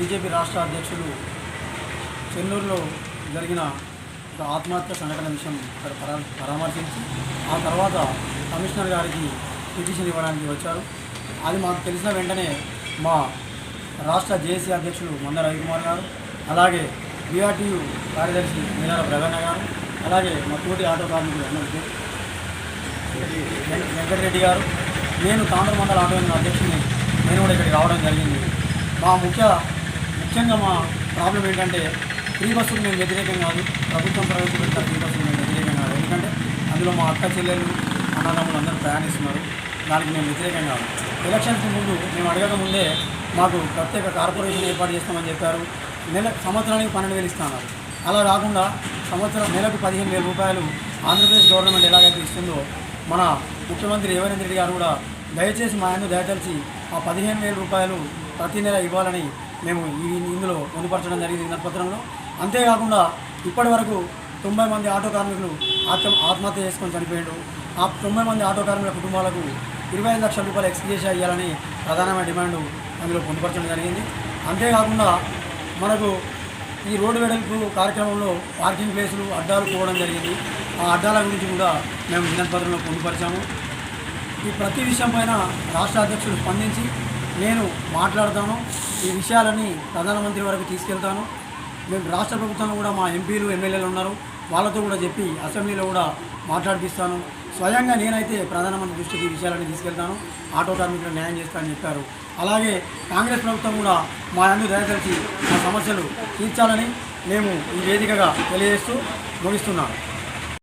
BJP రాష్ట్ర అధ్యక్షులు చెన్నూరులో జరిగిన ఒక ఆత్మహత్య సంఘటన విషయం ఇక్కడ పరా- పరామర్శించి ఆ తర్వాత కమిషనర్ గారికి పిటిషన్ ఇవ్వడానికి వచ్చారు. అది మాకు తెలిసిన వెంటనే మా రాష్ట్ర జేఏసీ అధ్యక్షులు మంద రవికుమార్ గారు అలాగే బీఆర్టీయు కార్యదర్శి మీనార ప్రగణ గారు అలాగే మా తోటి ఆటో కార్మికులు అందరికీ వెంకటరెడ్డి గారు నేను తాండ్ర మండల ఆటో యూనియన్ అధ్యక్షుడిని నేను కూడా ఇక్కడికి రావడం జరిగింది. మా ముఖ్య ముఖ్యంగా మా ప్రాబ్లం ఏంటంటే ఫ్రీ బస్సులు మేము వ్యతిరేకం కాదు. ప్రభుత్వం ప్రవేశపెట్టిన ఫ్రీ బస్సులు మేము వ్యతిరేకం కాదు. ఎందుకంటే అందులో మా అక్క చెల్లెలు అన్నదమ్ములు అందరూ ప్రయాణిస్తున్నారు. దానికి మేము వ్యతిరేకం కాదు. ఎలక్షన్స్కి ముందు మేము అడగక ముందే మాకు ప్రత్యేక కార్పొరేషన్ ఏర్పాటు చేస్తామని చెప్పారు. నెల సంవత్సరానికి పన్నెండు వేలు ఇస్తున్నారు అలా కాకుండా సంవత్సరం నెలకు పదిహేను వేల రూపాయలు ఆంధ్రప్రదేశ్ గవర్నమెంట్ ఎలాగైతే ఇస్తుందో మన ముఖ్యమంత్రి రేవంత్ రెడ్డి గారు కూడా దయచేసి మా ఆయన దయతలిచి ఆ పదిహేను వేల రూపాయలు ప్రతి నెల ఇవ్వాలని మేము ఈ ఇందులో పొందుపరచడం జరిగింది వినపత్రంలో అంతేకాకుండా ఇప్పటి వరకు తొంభై మంది ఆటో కార్మికులు ఆత్మ ఆత్మహత్య చేసుకొని చనిపోయాడు ఆ తొంభై మంది ఆటో కార్మికుల కుటుంబాలకు ఇరవై ఐదు లక్షల రూపాయలు ఎక్స్గ్రేషియా అయ్యాలని ప్రధానమైన డిమాండ్ అందులో పొందుపరచడం జరిగింది. అంతేకాకుండా మనకు ఈ రోడ్డు వెడల్పు కార్యక్రమంలో పార్కింగ్ ప్లేసులు అడ్డాలు పోవడం జరిగింది. ఆ అడ్డాల గురించి కూడా మేము వినతిపత్రంలో పొందుపరిచాము. ఈ ప్రతి విషయమైన రాష్ట్ర అధ్యక్షుడు స్పందించి నేను మాట్లాడతాను. ఈ విషయాలని ప్రధానమంత్రి వరకు తీసుకెళ్తాను. మేము రాష్ట్ర ప్రభుత్వం కూడా మా ఎంపీలు ఎమ్మెల్యేలు ఉన్నారు. వాళ్ళతో కూడా చెప్పి అసెంబ్లీలో కూడా మాట్లాడిపిస్తాను. స్వయంగా నేనైతే ప్రధానమంత్రి దృష్టికి ఈ విషయాలని తీసుకెళ్తాను. ఆటో కార్మికులు న్యాయం చేస్తానని చెప్పారు. అలాగే కాంగ్రెస్ ప్రభుత్వం కూడా మా అన్ని దయచేసి మా సమస్యలు తీర్చాలని మేము ఈ వేదికగా తెలియజేస్తూ ముగిస్తున్నాను.